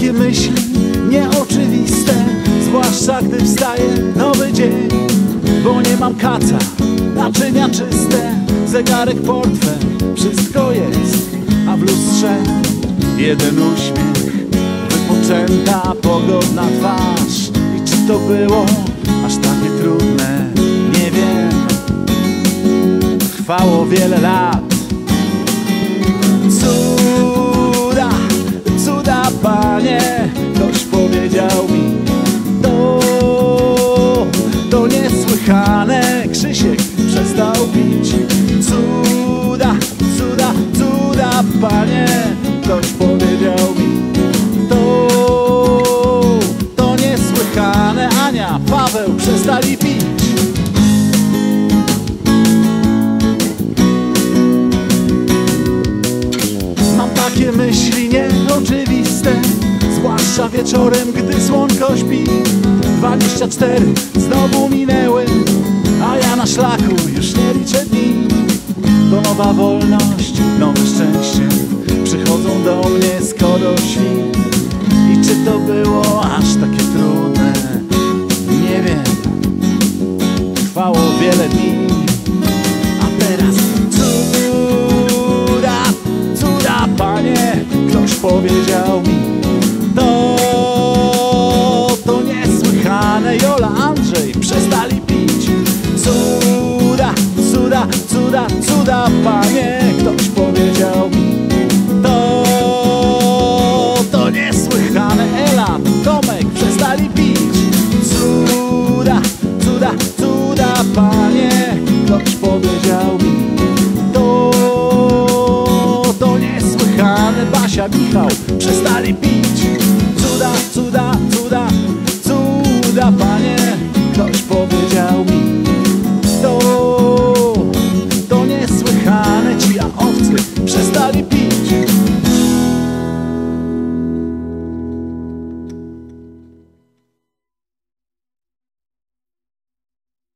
takie myśli nieoczywiste Zwłaszcza gdy wstaje nowy dzień Bo nie mam kaca, naczynia czyste Zegarek, portfel, wszystko jest A w lustrze jeden uśmiech Wypoczęta, pogodna twarz. I czy to było aż takie trudne? Nie wiem. Trwało wiele lat mi To, to niesłychane Krzysiek przestał pić. Cuda, cuda, cuda panie Ktoś powiedział mi To, to niesłychane Ania, Paweł przestali pić. Takie myśli nieoczywiste Zwłaszcza wieczorem, gdy słonko śpi. 24 znowu minęły A ja na szlaku już nie liczę dni. To nowa wolność, nowe szczęście Przychodzą do mnie skoro świt I czy to było aż takie trudne? Nie wiem. Trwało wiele dni cuda, cuda panie Ktoś powiedział. Mi To, to niesłychane. Ela, Tomek przestali pić. Cuda, cuda, cuda panie Ktoś powiedział. Mi To, to niesłychane. Basia, Michał przestali pić está limite